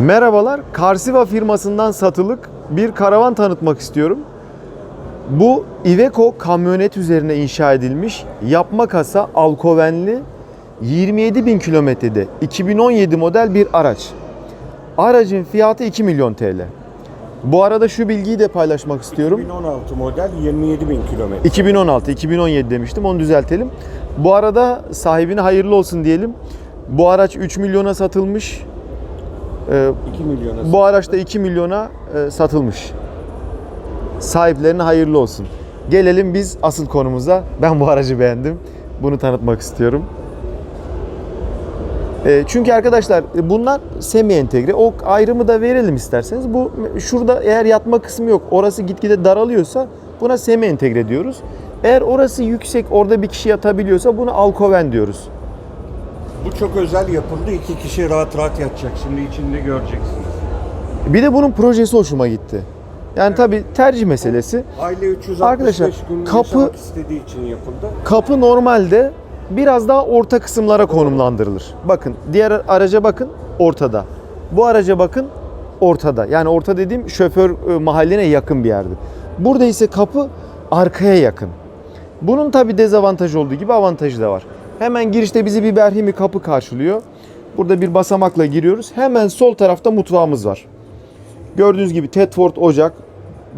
Merhabalar, Karsiva firmasından satılık bir karavan tanıtmak istiyorum. Bu Iveco kamyonet üzerine inşa edilmiş yapma kasa alkovenli 27 bin kilometrede 2017 model bir araç. Aracın fiyatı 2 milyon TL. Bu arada şu bilgiyi de paylaşmak istiyorum. 2016 model 27 bin kilometre. 2016, 2017 demiştim onu düzeltelim. Bu arada sahibine hayırlı olsun diyelim. Bu araç 3 milyona satılmış. Ee, 2 milyona. Bu araç da 2 milyona e, satılmış. Sahiplerine hayırlı olsun. Gelelim biz asıl konumuza. Ben bu aracı beğendim. Bunu tanıtmak istiyorum. E, çünkü arkadaşlar e, bunlar semi entegre. O ayrımı da verelim isterseniz. Bu şurada eğer yatma kısmı yok. Orası gitgide daralıyorsa buna semi entegre diyoruz. Eğer orası yüksek, orada bir kişi yatabiliyorsa buna alkoven diyoruz. Bu çok özel yapıldı. İki kişi rahat rahat yatacak. Şimdi içinde göreceksiniz. Bir de bunun projesi hoşuma gitti. Yani tabii tercih meselesi. Aile 365 Arkadaşlar, gün kapı- istediği için yapıldı. Kapı normalde biraz daha orta kısımlara konumlandırılır. Bakın diğer araca bakın ortada. Bu araca bakın ortada. Yani orta dediğim şoför e, mahalline yakın bir yerde. Burada ise kapı arkaya yakın. Bunun tabi dezavantajı olduğu gibi avantajı da var. Hemen girişte bizi bir berhimi kapı karşılıyor. Burada bir basamakla giriyoruz. Hemen sol tarafta mutfağımız var. Gördüğünüz gibi Tedford ocak,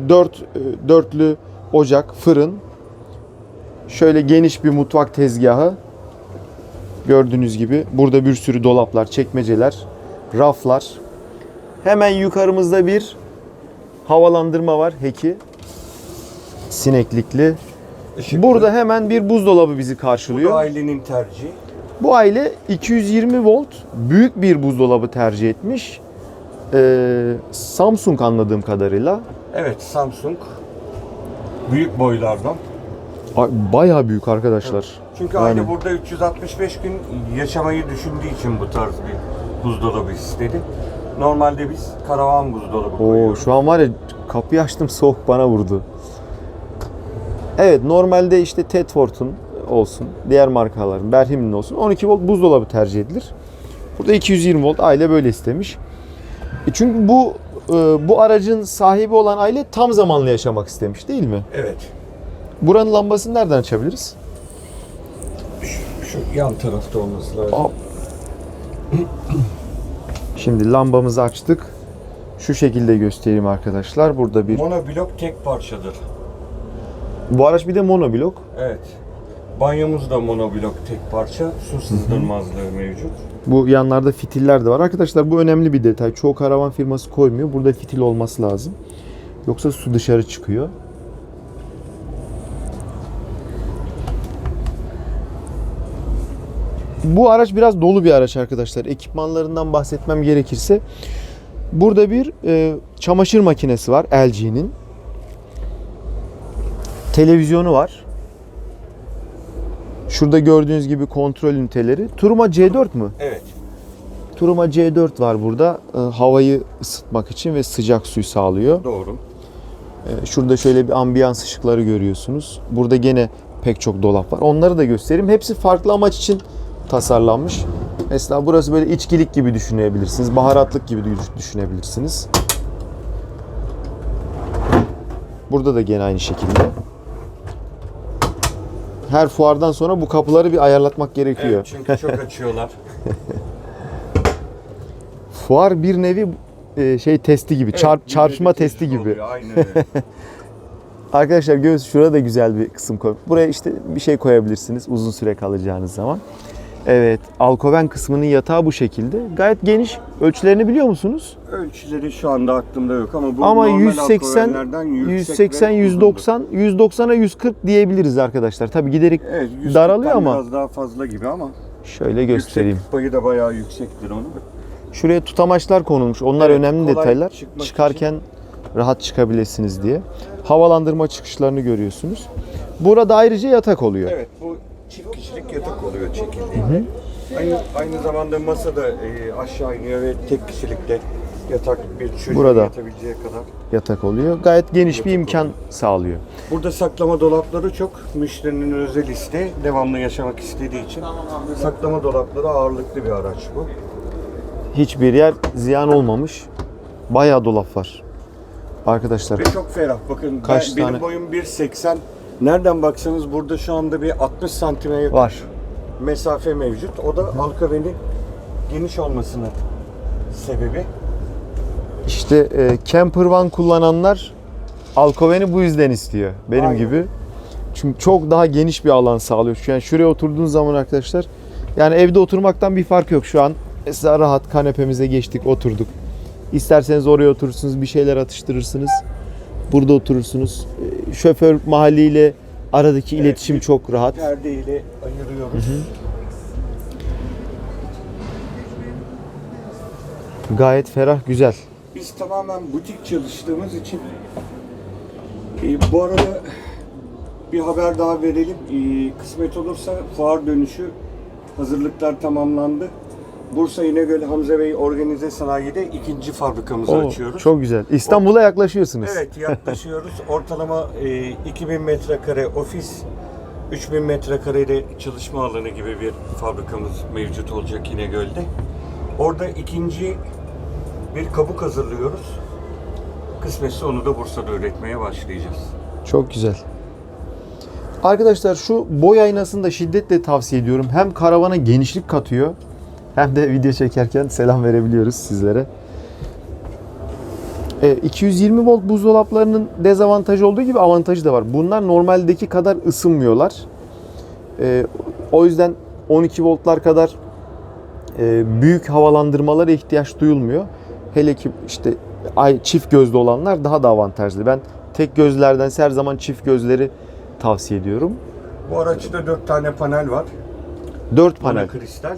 dört, e, dörtlü ocak, fırın, Şöyle geniş bir mutfak tezgahı. Gördüğünüz gibi burada bir sürü dolaplar, çekmeceler, raflar. Hemen yukarımızda bir havalandırma var heki. Sineklikli. Işıklı. Burada hemen bir buzdolabı bizi Bu karşılıyor. da ailenin tercihi. Bu aile 220 volt büyük bir buzdolabı tercih etmiş. Ee, Samsung anladığım kadarıyla. Evet Samsung. Büyük boylardan. Ay, Bayağı büyük arkadaşlar. Çünkü Yani- aile burada 365 gün yaşamayı düşündüğü için bu tarz bir buzdolabı istedi. Normalde biz karavan buzdolabı Oo, koyuyoruz. şu an var ya kapıyı açtım soğuk bana vurdu. Evet normalde işte Tedford'un olsun, diğer markaların, Berhim'in olsun 12 volt buzdolabı tercih edilir. Burada 220 volt aile böyle istemiş. E çünkü bu e, bu aracın sahibi olan aile tam zamanlı yaşamak istemiş değil mi? Evet. Buranın lambasını nereden açabiliriz? Şu yan tarafta olması lazım. Aa. Şimdi lambamızı açtık. Şu şekilde göstereyim arkadaşlar. Burada bir Monoblok tek parçadır. Bu araç bir de monoblok. Evet. Banyomuz da monoblok tek parça. Su sızdırmazlığı mevcut. Bu yanlarda fitiller de var. Arkadaşlar bu önemli bir detay. Çoğu karavan firması koymuyor. Burada fitil olması lazım. Yoksa su dışarı çıkıyor. Bu araç biraz dolu bir araç arkadaşlar. Ekipmanlarından bahsetmem gerekirse burada bir e, çamaşır makinesi var LG'nin. Televizyonu var. Şurada gördüğünüz gibi kontrol üniteleri. Turuma C4 mü? Evet. Turuma C4 var burada. E, havayı ısıtmak için ve sıcak suyu sağlıyor. Doğru. E, şurada şöyle bir ambiyans ışıkları görüyorsunuz. Burada gene pek çok dolap var. Onları da göstereyim. Hepsi farklı amaç için tasarlanmış. Mesela burası böyle içkilik gibi düşünebilirsiniz. Baharatlık gibi düş- düşünebilirsiniz. Burada da gene aynı şekilde. Her fuardan sonra bu kapıları bir ayarlatmak gerekiyor. Evet, çünkü çok açıyorlar. Fuar bir nevi e, şey testi gibi, çarp, Evet, çarpışma bir de testi gibi. Aynen öyle. Arkadaşlar göğüs şurada da güzel bir kısım koy. Buraya işte bir şey koyabilirsiniz uzun süre kalacağınız zaman. Evet, alkoven kısmının yatağı bu şekilde. Gayet geniş. Ölçülerini biliyor musunuz? Ölçüleri şu anda aklımda yok ama bu Ama normal 180 alkovenlerden yüksek 180 ve 190 190'a 140 diyebiliriz arkadaşlar. Tabii giderek. Evet, 140'tan daralıyor ama biraz daha fazla gibi ama şöyle göstereyim. Yükseklik payı da bayağı yüksektir onun. Şuraya tutamaçlar konulmuş. Onlar Evet, önemli detaylar. Çıkarken rahat çıkabilirsiniz diye. Havalandırma çıkışlarını görüyorsunuz. Burada ayrıca yatak oluyor. Evet bu çift kişilik yatak oluyor çekildiğinde. Aynı, aynı zamanda masa da e, aşağı iniyor ve tek kişilikte yatak bir çocuğun Burada. yatabileceği kadar. Yatak oluyor. Gayet geniş bir Yatak imkan sağlıyor. Burada saklama dolapları çok. Müşterinin özel isteği devamlı yaşamak istediği için. Saklama dolapları ağırlıklı bir araç bu. Hiçbir yer ziyan olmamış. Bayağı dolap var. Arkadaşlar Ve çok ferah. Bakın Kaç ben, tane- benim boyum 1.80. Nereden baksanız burada şu anda bir 60 santime yakın var. mesafe mevcut. O da alkavenin geniş olmasının sebebi. İşte e, camper van kullananlar Alcoven'i bu yüzden istiyor. Benim Aynen. gibi. Çünkü çok daha geniş bir alan sağlıyor. Yani şuraya oturduğunuz zaman arkadaşlar yani evde oturmaktan bir fark yok şu an. Mesela rahat kanepemize geçtik, oturduk. İsterseniz oraya oturursunuz, bir şeyler atıştırırsınız. Burada oturursunuz. E, Şoför mahalliyle aradaki Evet, iletişim çok rahat. Perdeyle ayırıyoruz. Gayet ferah, güzel. Biz tamamen butik çalıştığımız için e, bu arada bir haber daha verelim. E, kısmet olursa fuar dönüşü hazırlıklar tamamlandı. Bursa İnegöl Hamza Bey Organize Sanayi'de ikinci fabrikamızı Oo, açıyoruz. çok güzel. İstanbul'a yaklaşıyorsunuz. Evet yaklaşıyoruz. Ortalama e, 2000 metrekare ofis, 3000 metrekare de çalışma alanı gibi bir fabrikamız mevcut olacak İnegöl'de. Orada ikinci bir kabuk hazırlıyoruz. Kısmetse onu da Bursa'da üretmeye başlayacağız. Çok güzel. Arkadaşlar şu boy aynasını da şiddetle tavsiye ediyorum. Hem karavana genişlik katıyor hem de video çekerken selam verebiliyoruz sizlere. E, 220 volt buzdolaplarının dezavantajı olduğu gibi avantajı da var. Bunlar normaldeki kadar ısınmıyorlar. E, o yüzden 12 voltlar kadar e, büyük havalandırmalara ihtiyaç duyulmuyor. Hele ki işte ay çift gözlü olanlar daha da avantajlı. Ben tek gözlerden her zaman çift gözleri tavsiye ediyorum. Bu araçta 4 tane panel var. 4 panel. Monokristal.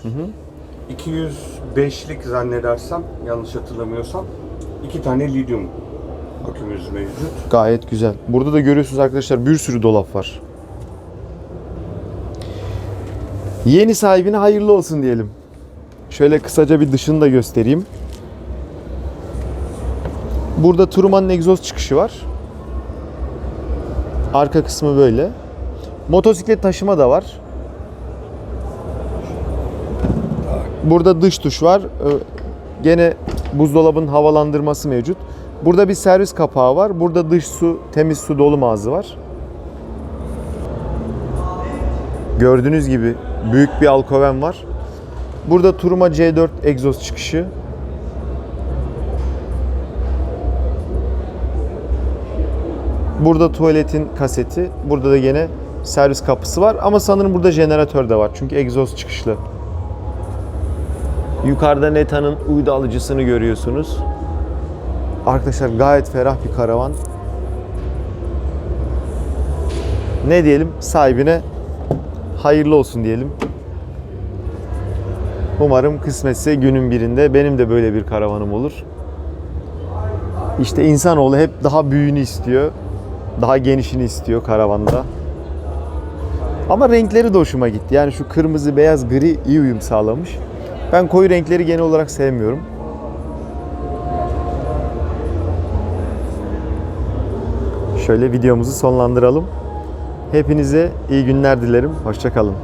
205'lik zannedersem, yanlış hatırlamıyorsam. iki tane lityum akümüz mevcut. Gayet güzel. Burada da görüyorsunuz arkadaşlar bir sürü dolap var. Yeni sahibine hayırlı olsun diyelim. Şöyle kısaca bir dışını da göstereyim. Burada Truman'ın egzoz çıkışı var. Arka kısmı böyle. Motosiklet taşıma da var. Burada dış tuş var. Ee, Gene buzdolabının havalandırması mevcut. Burada bir servis kapağı var. Burada dış su, temiz su dolum ağzı var. Gördüğünüz gibi büyük bir alkoven var. Burada Turuma C4 egzoz çıkışı. Burada tuvaletin kaseti. Burada da gene servis kapısı var. Ama sanırım burada jeneratör de var. Çünkü egzoz çıkışlı. Yukarıda Neta'nın uydu alıcısını görüyorsunuz. Arkadaşlar gayet ferah bir karavan. Ne diyelim? Sahibine hayırlı olsun diyelim. Umarım kısmetse günün birinde benim de böyle bir karavanım olur. İşte insanoğlu hep daha büyüğünü istiyor. Daha genişini istiyor karavanda. Ama renkleri de hoşuma gitti. Yani şu kırmızı, beyaz, gri iyi uyum sağlamış. Ben koyu renkleri genel olarak sevmiyorum. Şöyle videomuzu sonlandıralım. Hepinize iyi günler dilerim. Hoşçakalın.